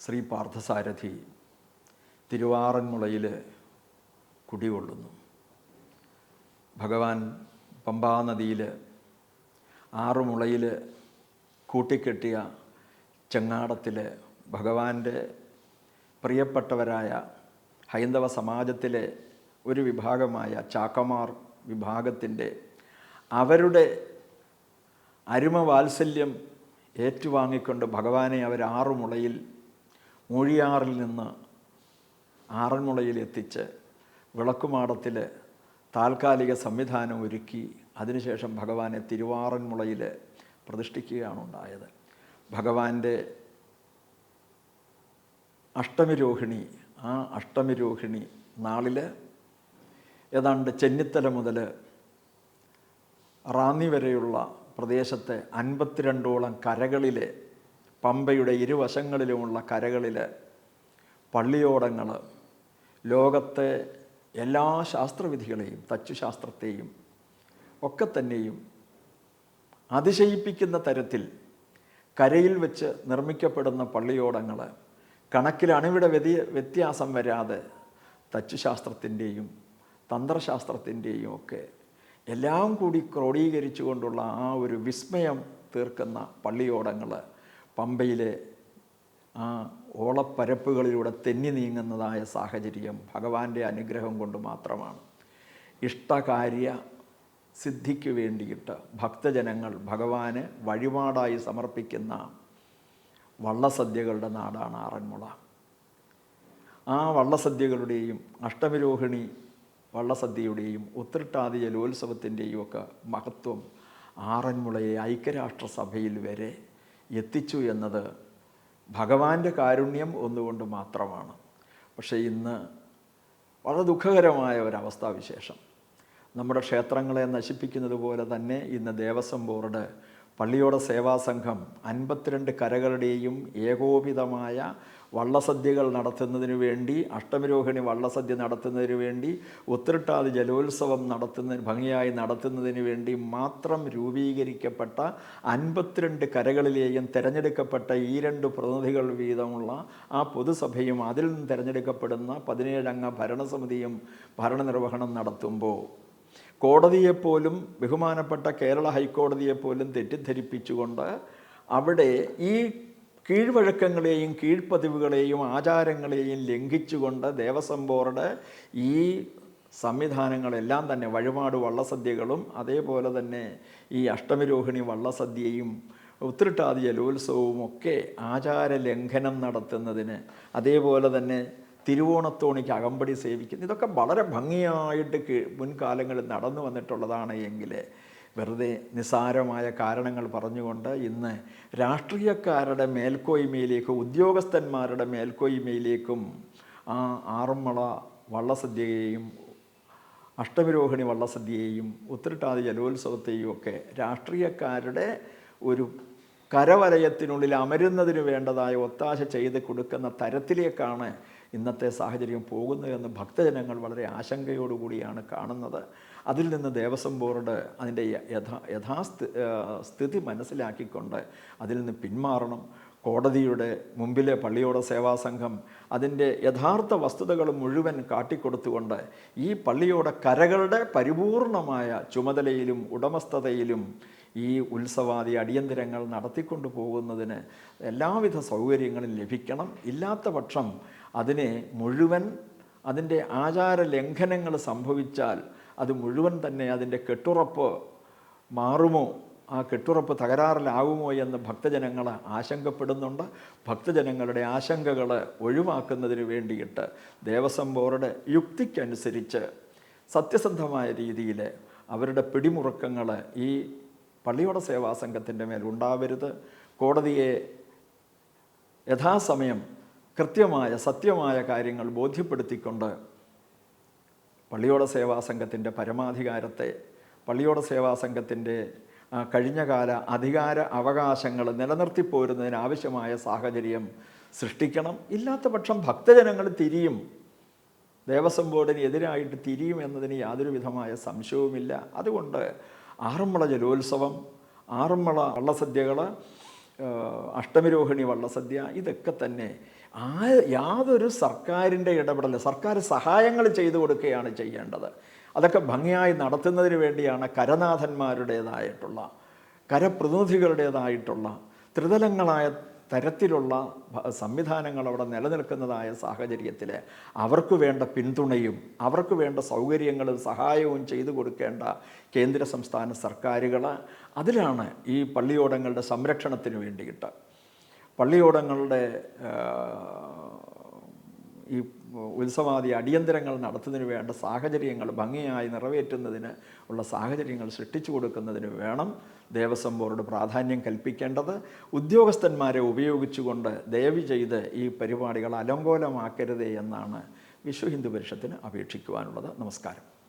ശ്രീ പാർത്ഥസാരഥി തിരുവാറന്മുളയിൽ കുടികൊള്ളുന്നു. ഭഗവാൻ പമ്പാനദിയിൽ ആറുമുളയിൽ കൂട്ടിക്കെട്ടിയ ചെങ്ങാടത്തിൽ ഭഗവാന്റെ പ്രിയപ്പെട്ടവരായ ഹൈന്ദവ സമാജത്തിലെ ഒരു വിഭാഗമായ ചാക്കമാർ വിഭാഗത്തിന്റെ അവരുടെ അരുമവാത്സല്യം ഏറ്റുവാങ്ങിക്കൊണ്ട് ഭഗവാനെ അവർ ആറുമുളയിൽ മൂഴിയാറിൽ നിന്ന് ആറന്മുളയിൽ എത്തിച്ച് വിളക്കുമാടത്തിൽ താൽക്കാലിക സംവിധാനം ഒരുക്കി അതിനുശേഷം ഭഗവാനെ തിരുവാറന്മുളയിൽ പ്രതിഷ്ഠിക്കുകയാണ് ഉണ്ടായത് ഭഗവാന്റെ അഷ്ടമിരോഹിണി ആ അഷ്ടമിരോഹിണി നാളിൽ ഏതാണ്ട് ചെന്നിത്തല മുതൽ റാന്നി വരെയുള്ള പ്രദേശത്തെ അൻപത്തിരണ്ടോളം കരകളിലെ പമ്പയുടെ ഇരുവശങ്ങളിലുമുള്ള കരകളിൽ പള്ളിയോടങ്ങൾ ലോകത്തെ എല്ലാ ശാസ്ത്രവിധികളെയും തച്ചുശാസ്ത്രത്തെയും ഒക്കെ തന്നെയും അതിശയിപ്പിക്കുന്ന തരത്തിൽ കരയിൽ വെച്ച് നിർമ്മിക്കപ്പെടുന്ന പള്ളിയോടങ്ങൾ കണക്കിൽ അണുവിടെ വ്യതി വ്യത്യാസം വരാതെ തച്ചുശാസ്ത്രത്തിന്റെയും തന്ത്രശാസ്ത്രത്തിന്റെയും ഒക്കെ എല്ലാം കൂടി ക്രോഡീകരിച്ചു കൊണ്ടുള്ള ആ ഒരു വിസ്മയം തീർക്കുന്ന പള്ളിയോടങ്ങൾ പമ്പയിലെ ആ ഓളപ്പരപ്പുകളിലൂടെ തെന്നി നീങ്ങുന്നതായ സാഹചര്യം ഭഗവാന്റെ അനുഗ്രഹം കൊണ്ട് മാത്രമാണ്. ഇഷ്ടകാര്യ സിദ്ധിക്ക് വേണ്ടിയിട്ട് ഭക്തജനങ്ങൾ ഭഗവാന് വഴിപാടായി സമർപ്പിക്കുന്ന വള്ളസദ്യകളുടെ നാടാണ് ആറന്മുള. ആ വള്ളസദ്യകളുടെയും അഷ്ടമിരോഹിണി വള്ളസദ്യയുടെയും ഉത്രട്ടാതി ജലോത്സവത്തിന്റെയും ഒക്കെ മഹത്വം ആറന്മുളയെ ഐക്യരാഷ്ട്രസഭയിൽ വരെ എത്തിച്ചു എന്നത് ഭഗവാന്റെ കാരുണ്യം ഒന്നുകൊണ്ട് മാത്രമാണ്. പക്ഷേ ഇന്ന് വളരെ ദുഃഖകരമായ ഒരവസ്ഥാവിശേഷം നമ്മുടെ ക്ഷേത്രങ്ങളെ നശിപ്പിക്കുന്നത് പോലെ തന്നെ ഇന്ന് ദേവസ്വം ബോർഡ് പള്ളിയോട സേവാസംഘം അൻപത്തിരണ്ട് കരകളുടെയും ഏകോപിതമായ വള്ളസദ്യകൾ നടത്തുന്നതിന് വേണ്ടി അഷ്ടമിരോഹിണി വള്ളസദ്യ നടത്തുന്നതിന് വേണ്ടി ഉത്രട്ടാതി ജലോത്സവം നടത്തുന്നതിന് ഭംഗിയായി നടത്തുന്നതിന് വേണ്ടി മാത്രം രൂപീകരിക്കപ്പെട്ട അൻപത്തിരണ്ട് കരകളിലെയും തിരഞ്ഞെടുക്കപ്പെട്ട ഈ രണ്ട് പ്രതിനിധികൾ വീതമുള്ള ആ പൊതുസഭയും അതിൽ നിന്ന് തിരഞ്ഞെടുക്കപ്പെടുന്ന പതിനേഴംഗ ഭരണസമിതിയും ഭരണനിർവഹണം നടത്തുമ്പോൾ കോടതിയെപ്പോലും ബഹുമാനപ്പെട്ട കേരള ഹൈക്കോടതിയെപ്പോലും തെറ്റിദ്ധരിപ്പിച്ചുകൊണ്ട് അവിടെ ഈ കീഴ്വഴക്കങ്ങളെയും കീഴ്പ്പതിവുകളെയും ആചാരങ്ങളെയും ലംഘിച്ചുകൊണ്ട് ദേവസ്വം ബോർഡ് ഈ സംവിധാനങ്ങളെല്ലാം തന്നെ വഴിപാട് വള്ളസദ്യകളും അതേപോലെ തന്നെ ഈ അഷ്ടമിരോഹിണി വള്ളസദ്യയും ഉത്തിരിട്ടാതി ജലോത്സവവും ഒക്കെ ആചാര ലംഘനം നടത്തുന്നതിന് അതേപോലെ തന്നെ തിരുവോണത്തോണിക്ക് അകമ്പടി സേവിക്കുന്നു ഇതൊക്കെ വളരെ ഭംഗിയായിട്ട് മുൻകാലങ്ങളിൽ നടന്നു വന്നിട്ടുള്ളതാണ് എങ്കിൽ വെറുതെ നിസ്സാരമായ കാരണങ്ങൾ പറഞ്ഞുകൊണ്ട് ഇന്ന് രാഷ്ട്രീയക്കാരുടെ മേൽക്കോയ്മയിലേക്കും ഉദ്യോഗസ്ഥന്മാരുടെ മേൽക്കോയ്മയിലേക്കും ആ ആറന്മുള വള്ളസദ്യയെയും അഷ്ടമിരോഹിണി വള്ളസദ്യയെയും ഉത്തരട്ടാതി ജലോത്സവത്തെയും ഒക്കെ രാഷ്ട്രീയക്കാരുടെ ഒരു കരവലയത്തിനുള്ളിൽ അമരുന്നതിന് വേണ്ടതായ ഒത്താശ ചെയ്ത് കൊടുക്കുന്ന തരത്തിലേക്കാണ് ഇന്നത്തെ സാഹചര്യം പോകുന്നതെന്ന് ഭക്തജനങ്ങൾ വളരെ ആശങ്കയോടുകൂടിയാണ് കാണുന്നത്. അതിൽ നിന്ന് ദേവസ്വം ബോർഡ് അതിന്റെ യഥാ യഥാസ്ഥി സ്ഥിതി മനസ്സിലാക്കിക്കൊണ്ട് അതിൽ നിന്ന് പിന്മാറണം. കോടതിയുടെ മുമ്പിലെ പള്ളിയോട സേവാ സംഘം അതിന്റെ യഥാർത്ഥ വസ്തുതകൾ മുഴുവൻ കാട്ടിക്കൊടുത്തുകൊണ്ട് ഈ പള്ളിയോട കരകളുടെ പരിപൂർണമായ ചുമതലയിലും ഉടമസ്ഥതയിലും ഈ ഉത്സവാദി അടിയന്തരങ്ങൾ നടത്തിക്കൊണ്ടു പോകുന്നതിന് എല്ലാവിധ സൗകര്യങ്ങളും ലഭിക്കണം. ഇല്ലാത്ത പക്ഷം അതിനെ മുഴുവൻ അതിന്റെ ആചാര ലംഘനങ്ങൾ സംഭവിച്ചാൽ അത് മുഴുവൻ തന്നെ അതിന്റെ കെട്ടുറപ്പ് മാറുമോ? ആ കെട്ടുറപ്പ് തകരാറിലാവുമോ എന്ന് ഭക്തജനങ്ങൾ ആശങ്കപ്പെടുന്നുണ്ട്. ഭക്തജനങ്ങളുടെ ആശങ്കകൾ ഒഴിവാക്കുന്നതിന് വേണ്ടിയിട്ട് ദേവസ്വം ബോർഡ് യുക്തിക്കനുസരിച്ച് സത്യസന്ധമായ രീതിയിൽ അവരുടെ പിടിമുറുക്കങ്ങൾ ഈ പള്ളിയുടെ സേവാ സംഘത്തിന്റെ മേൽ ഉണ്ടാവരുത് കോടതിയെ യഥാസമയം കൃത്യമായ സത്യമായ കാര്യങ്ങൾ ബോധ്യപ്പെടുത്തിക്കൊണ്ട് പള്ളിയോട സേവാ സംഘത്തിന്റെ പരമാധികാരത്തെ പള്ളിയോട സേവാ സംഘത്തിന്റെ കഴിഞ്ഞകാല അധികാര അവകാശങ്ങൾ നിലനിർത്തിപ്പോരുന്നതിന് ആവശ്യമായ സാഹചര്യം സൃഷ്ടിക്കണം. ഇല്ലാത്ത പക്ഷം ഭക്തജനങ്ങൾ തിരിയും. ദേവസ്വം ബോർഡിന് എതിരായിട്ട് തിരിയും എന്നതിന് യാതൊരു വിധമായ സംശയവുമില്ല. അതുകൊണ്ട് ആറന്മുള ജലോത്സവം ആറന്മുള വള്ളസദ്യകൾ അഷ്ടമിരോഹിണി വള്ളസദ്യ ഇതൊക്കെ തന്നെ ആ യാതൊരു സർക്കാരിന്റെ ഇടപെടൽ സർക്കാർ സഹായങ്ങൾ ചെയ്തു കൊടുക്കുകയാണ് ചെയ്യേണ്ടത്. അതൊക്കെ ഭംഗിയായി നടത്തുന്നതിന് വേണ്ടിയാണ് കരനാഥന്മാരുടേതായിട്ടുള്ള കരപ്രതിനിധികളുടേതായിട്ടുള്ള ത്രിതലങ്ങളായ തരത്തിലുള്ള സംവിധാനങ്ങൾ അവിടെ നിലനിൽക്കുന്നതായ സാഹചര്യത്തിൽ അവർക്ക് വേണ്ട പിന്തുണയും അവർക്ക് വേണ്ട സൗകര്യങ്ങളും സഹായവും ചെയ്തു കൊടുക്കേണ്ട കേന്ദ്ര സംസ്ഥാന സർക്കാരുകൾ അതിലാണ് ഈ പള്ളിയോടങ്ങളുടെ സംരക്ഷണത്തിന് വേണ്ടിയിട്ട് പള്ളിയോടങ്ങളുടെ ഈ ഉത്സവാദി അടിയന്തരങ്ങൾ നടത്തുന്നതിന് വേണ്ട സാഹചര്യങ്ങൾ ഭംഗിയായി നിറവേറ്റുന്നതിന് ഉള്ള സാഹചര്യങ്ങൾ സൃഷ്ടിച്ചു കൊടുക്കുന്നതിന് വേണം ദേവസ്വം ബോർഡ് പ്രാധാന്യം കൽപ്പിക്കേണ്ടത്. ഉദ്യോഗസ്ഥന്മാരെ ഉപയോഗിച്ചുകൊണ്ട് ദയവ് ചെയ്ത് ഈ പരിപാടികൾ അലങ്കോലമാക്കരുതേ എന്നാണ് വിശ്വ ഹിന്ദു പരിഷത്തിന് അപേക്ഷിക്കുവാനുള്ളത്. നമസ്കാരം.